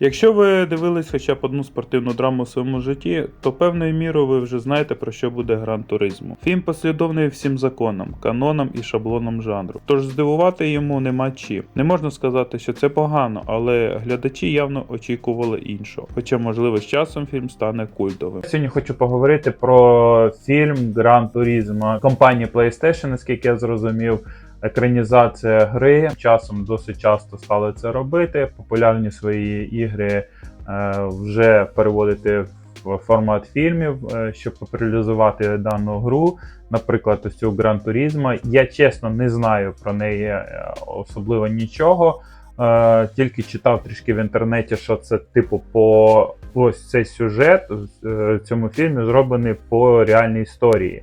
Якщо ви дивились хоча б одну спортивну драму у своєму житті, то певною мірою ви вже знаєте про що буде Гран Туризмо. Фільм послідовний всім законам, канонам і шаблонам жанру. Тож здивувати йому нема чим. Не можна сказати, що це погано, але глядачі явно очікували іншого. Хоча, можливо, з часом фільм стане культовим. Сьогодні хочу поговорити про фільм Гран Туризмо компанії PlayStation, наскільки я зрозумів. Екранізація гри часом досить часто стали це робити. Популярні свої ігри е, вже переводити в формат фільмів, е, щоб популяризувати дану гру. Наприклад, ось цю Гран Турізмо. Я чесно не знаю про неї е, особливо нічого. Тільки читав трішки в інтернеті, що це типу по ось цей сюжет в цьому фільмі зроблений по реальній історії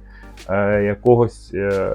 е, якогось е,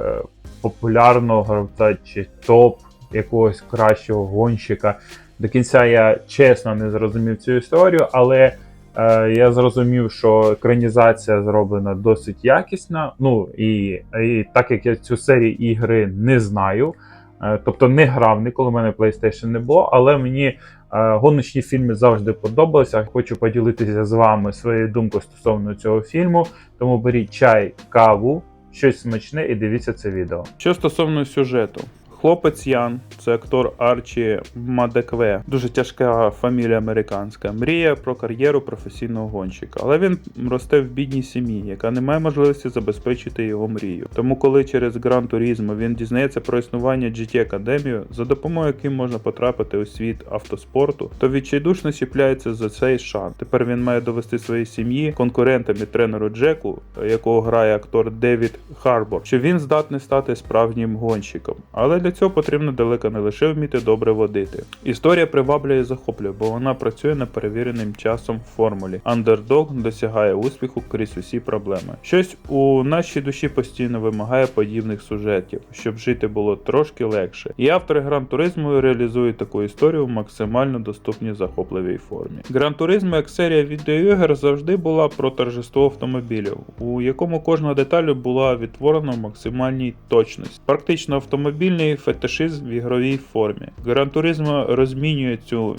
популярного гравця чи топ якогось кращого гонщика. До кінця я чесно не зрозумів цю історію, але е, я зрозумів, що екранізація зроблена досить якісна. Ну і, і так як я цю серію ігри не знаю, е, тобто не грав ніколи в мене PlayStation не було, але мені гоночні фільми завжди подобалися. Хочу поділитися з вами своєю думкою стосовно цього фільму. Тому беріть чай, каву, щось смачне і дивіться це відео. Що стосовно сюжету. Хлопець Ян, це актор Арчі Мадекве, дуже тяжка фамілія американська. Мріє про кар'єру професійного гонщика, але він росте в бідній сім'ї, яка не має можливості забезпечити його мрію. Тому, коли через Гран Турізмо він дізнається про існування GT Академію, за допомогою яким можна потрапити у світ автоспорту, то відчайдушно чіпляється за цей шанс. Тепер він має довести своїй сім'ї, конкурентам і тренеру Джеку, якого грає актор Девід Харбор, що він здатний стати справжнім гонщиком. Але для цього потрібно далеко не лише вміти добре водити. Історія приваблює і захоплює, бо вона працює на перевіреним часом в формулі. Андердог досягає успіху крізь усі проблеми. Щось у нашій душі постійно вимагає подібних сюжетів, щоб жити було трошки легше. І автори Гран Туризму реалізують таку історію в максимально доступній захопливій формі. Гран Туризмо як серія відеоігр завжди була про торжество автомобілів, у якому кожна деталь була відтворена в максимальній точності. Практично автомобільний фетишизм в ігровій формі. Гран Туризмо розмінює цю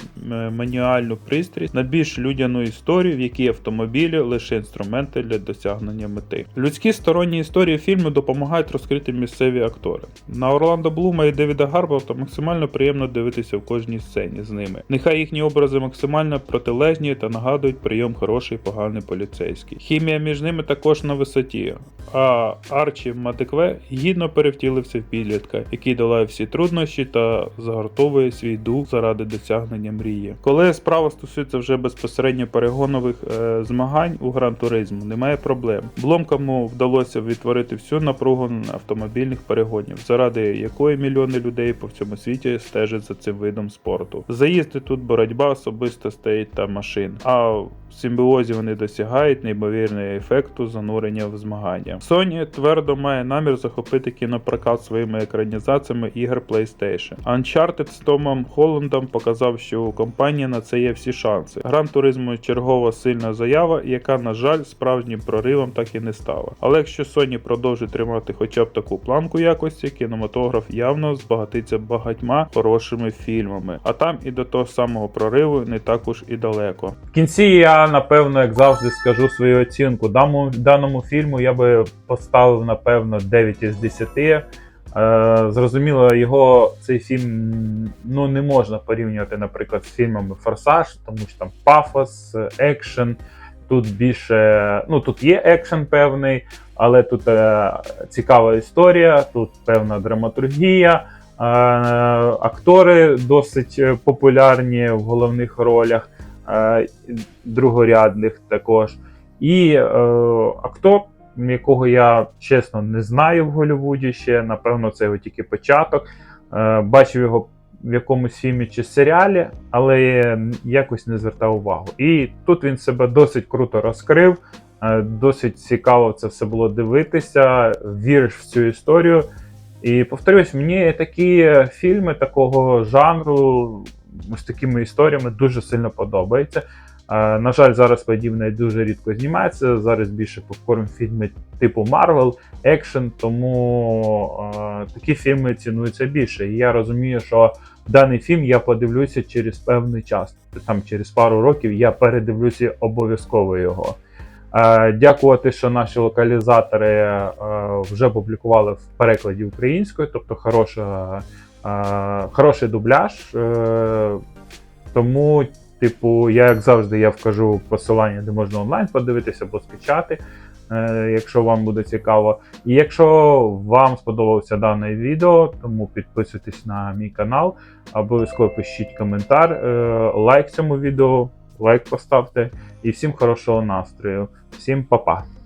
мануальну пристрість на більш людяну історію, в якій автомобілі лише інструменти для досягнення мети. Людські сторонні історії фільму допомагають розкрити місцеві актори. На Орландо Блума і Девіда Гарборта максимально приємно дивитися в кожній сцені з ними. Нехай їхні образи максимально протилежні та нагадують прийом хороший поганий поліцейський. Хімія між ними також на висоті. А Арчі Матекве гідно перевтілився в підлітка, який долає всі труднощі та загортовує свій дух заради досягнення мрії. Коли справа стосується вже безпосередньо перегонових е, змагань у Гран Туризму, немає проблем. Бломкому вдалося відтворити всю напругу автомобільних перегонів, заради якої мільйони людей по всьому світі стежать за цим видом спорту. Заїзди тут боротьба особистостей та машин. А в симбіозі вони досягають неймовірного ефекту занурення в змагання. Sony твердо має намір захопити кінопрокат своїми екранізаціями ігор PlayStation. Uncharted з Томом Холландом показав, що у компанії на це є всі шанси. Гран Туризмо чергова сильна заява, яка, на жаль, справжнім проривом так і не стала. Але якщо Sony продовжить тримати хоча б таку планку якості, кінематограф явно збагатиться багатьма хорошими фільмами. А там і до того самого прориву не так уж і далеко. В кінці я напевно, як завжди, скажу свою оцінку. Даному, даному фільму я би поставив, напевно, 9 із 10. Е, зрозуміло, його цей фільм ну, не можна порівнювати, наприклад, з фільмами Форсаж, тому що там пафос, екшен. Тут більше, ну тут є екшен певний, але тут е, цікава історія, тут певна драматургія. Е, актори досить е, популярні в головних ролях, другорядних також. І е, актор, якого я чесно не знаю в Голлівуді ще, напевно, це його тільки початок. Е, бачив його в якомусь фільмі чи серіалі, але якось не звертав увагу. І тут він себе досить круто розкрив. е, Досить цікаво це все було дивитися, віриш в цю історію. І повторюсь, мені такі фільми такого жанру з такими історіями дуже сильно подобаються. Е, На жаль, зараз подібне дуже рідко знімається. Зараз більше попкорн фільми типу Marvel, екшен, тому е, такі фільми цінуються більше. І я розумію, що даний фільм я подивлюся через певний час. Там через пару років я передивлюся обов'язково його. Е, Дякувати, що наші локалізатори е, вже публікували в перекладі українською, тобто хороша, хороший дубляж. Е, Тому, типу, я як завжди я вкажу посилання, де можна онлайн подивитися або скачати, е, якщо вам буде цікаво. І якщо вам сподобалося дане відео, тому підписуйтесь на мій канал, обов'язково пишіть коментар, е, лайк цьому відео, лайк поставте. І всім хорошого настрою. Всім па-па.